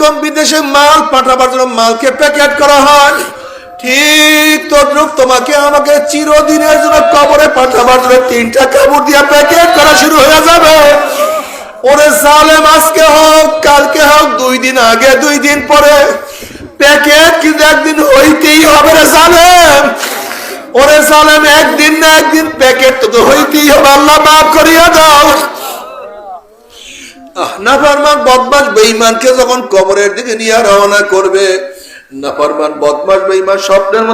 যেরকম বিদেশে মাল পাঠাবার জন্য মালকে প্যাকেট করা হয়। ঠিক তদ্রুপ তোমাকে আমাকে চিরদিনের জন্য কবরে পাঠাবার জন্য তিনটা কাপড় দিয়ে প্যাকেট করা শুরু হয়ে যাবে। ওরে জালেম, আজকে হোক, কালকে হোক, দুই দিন আগে, দুই দিন পরে। প্যাকেট কিন্তু একদিন হইতেই হবে রে জালেম। ওরে জালেম, একদিন না একদিন প্যাকেট তো হইতেই হবে। আল্লাহ মাফ করিয়া দাও। বেঈমানকে যখন কবরের দিকে রওনা করবে বেঈমান স্বপ্নের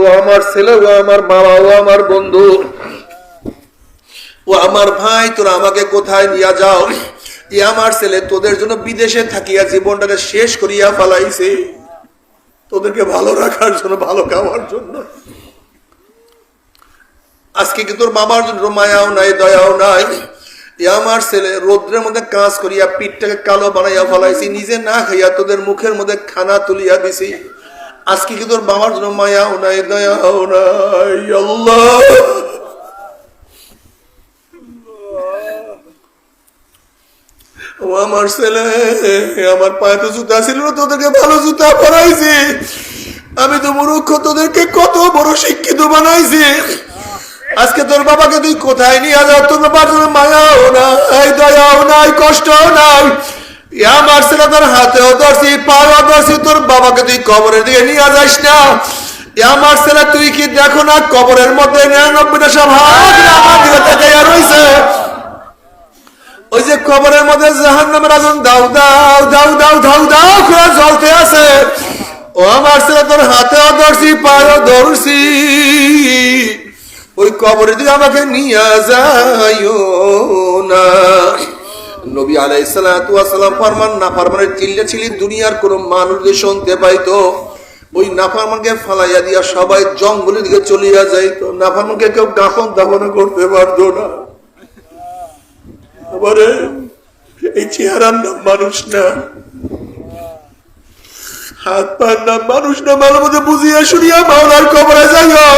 ও আমার ছেলে, ও আমার বাবা, ও আমার বন্ধু, ও আমার ভাই, তোরা আমাকে কোথায় নিয়ে যাও? এ আমার ছেলে, তোদের জন্য বিদেশে থাকিয়া জীবনটাকে শেষ করিয়া ফালাইছে। তোদেরকে ভালো রাখার জন্য, ভালো খাওয়ার জন্য। আজকে কি তোর বাবার জন্য মায়াও নাই, দয়াও নাই? আমার ছেলে রোদ্রের মধ্যে কাজ করিয়া পিঠটাকে কালো বানাইয়া ফলাইছি, নিজে না খাইয়া তোদের মুখের মধ্যে খানা তুলিয়া দিছি। আজকে কি তোর বাবার জন্য মায়াও নাই নাই? আল্লাহ! ও আমার ছেলে, আমার পায়ে তো জুতা ছিল তোদেরকে ভালো জুতা পরাইছি। আমি তো মূর্খ, তোদেরকে কত বড় শিক্ষিত বানাইছি। আজকে তোর বাবাকে তুই কোথায় নিয়ে যাও? তোর বাবার মায়াও নাই, দয়াও নাই, কষ্টও নাই। আমার ছেলে তোর হাতেও ধরছি পায়েও ধরছি, তোর বাবাকে তুই কবরের দিকে নিয়ে যাস না। আমার ছেলে তুই কি দেখো না কবরের মধ্যে নিরানব্বইটা সব রইছে? ওই যে কবরের মধ্যে জাহান নামের আগুন জ্বলতে আছে। ও আমার ছেলে তোর হাতেও ধরছি, পায়েও ধরছি। ওই কবরের দিকে আমাকে নিয়ে যাইও না। নবী আলাই সালাম ফরমান না ফরমানের চিল্লে ছিলি দুনিয়ার কোন মানুষ যদি শুনতে পাইতো। ওই নাফারমানকে ফালাইয়া দিয়া সবাই জঙ্গলের দিকে চলিয়া যাইতো। নাফারমানকে কেউ দাফন দাফন করতে পারতো না। আবারে, এই চেহারার নাম মানুষ না। হাত পার নাম মানুষ না। মাঝে মধ্যে বুঝিয়া শুনিয়া মাওলার কবরে যাইও।